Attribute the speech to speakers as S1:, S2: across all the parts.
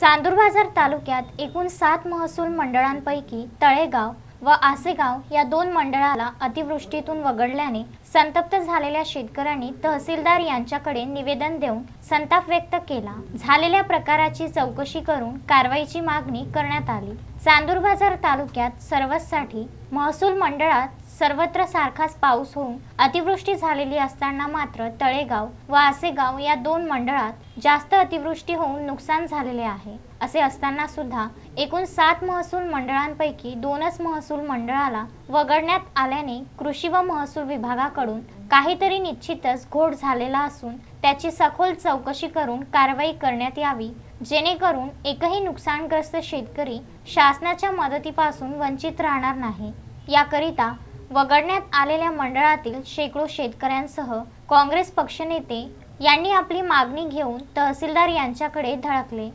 S1: चांदूर बाजार तालुक्यात एकूण सात महसूल मंडळांपैकी तळेगाव व आसेगाव या दोन मंडळाला अतिवृष्टीतून वगळल्याने संतप्त झालेल्या शेतकऱ्यांनी तहसीलदार यांच्याकडे निवेदन देऊन संताप व्यक्त केला. झालेल्या प्रकाराची चौकशी करून कारवाईची मागणी करण्यात आली. चांदूर बाजार तालुक्यात सर्वचसाठी महसूल मंडळात सर्वत्र सारखाच पाऊस होऊन अतिवृष्टी झालेली असताना मात्र तळेगाव व आसेगाव या दोन मंडळात जास्त अतिवृष्टी होऊन नुकसान झालेले आहे. असे असताना सुद्धा एकूण सात महसूल मंडळांपैकी दोनच महसूल मंडळाला वगळण्यात आल्याने कृषी व महसूल विभागाकडून काहीतरी निश्चितच घोड झालेला असून त्याची सखोल चौकशी करून कारवाई करण्यात यावी. जेणेकरून एकही नुकसानग्रस्त शेतकरी शासनाच्या मदतीपासून वंचित राहणार नाही. याकरिता वगळण्यात आलेल्या मंडळातील शेकडो शेतकऱ्यांसह काँग्रेस पक्षनेते यांनी आपली मागणी घेऊन तहसीलदार यांच्याकडे धडकले.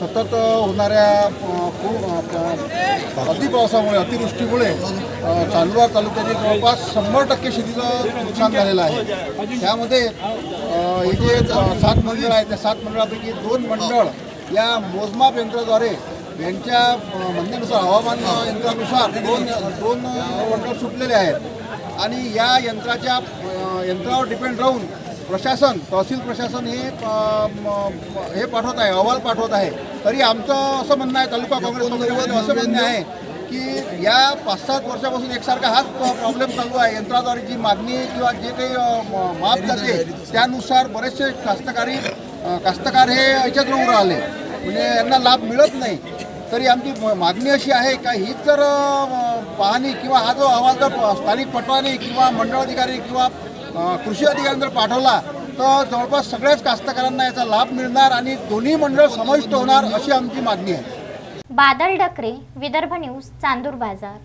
S2: सतत होणाऱ्या अतिपावसामुळे अतिवृष्टीमुळे अ, चांदुरा तालुक्यातील जवळपास शंभर टक्के शेतीचं नुकसान झालेलं आहे. त्यामध्ये हे जे सात मंडळ आहेत त्या सात मंडळापैकी दोन मंडळ या मोजमाप यंत्राद्वारे यांच्या म्हणण्यानुसार हवामान यंत्रानुसार दोन दोन मंडळ सुटलेले आहेत. आणि या यंत्राच्या यंत्रावर डिपेंड राहून प्रशासन तहसील प्रशासन हे हे पाठवत आहे अहवाल पाठवत आहे. तरी आमचं असं म्हणणं आहे तालुका काँग्रेस असं म्हणणं आहे की या पाच सात वर्षापासून एकसारखा हाच प्रॉब्लेम चालू आहे. यंत्राद्वारे जी मागणी किंवा जे काही माप जाते त्यानुसार बरेचसे कास्तकारी कास्तकार हे याच्यात राहून राहिले. म्हणजे यांना लाभ मिळत नाही. तरी आमची म- मागणी अशी आहे का हीच जर पाहणी किंवा हा जो अहवाल जर स्थानिक पटवारी किंवा मंडळाधिकारी किंवा अ, कृषी अधिकारी जर पाठवला तर जवळपास सगळ्याच कास्तकारांना याचा लाभ मिळणार आणि दोन्ही मंडळ समाविष्ट होणार अशी आमची मागणी आहे.
S1: बादल डकरे विदर्भ न्यूज चांदूर बाजार.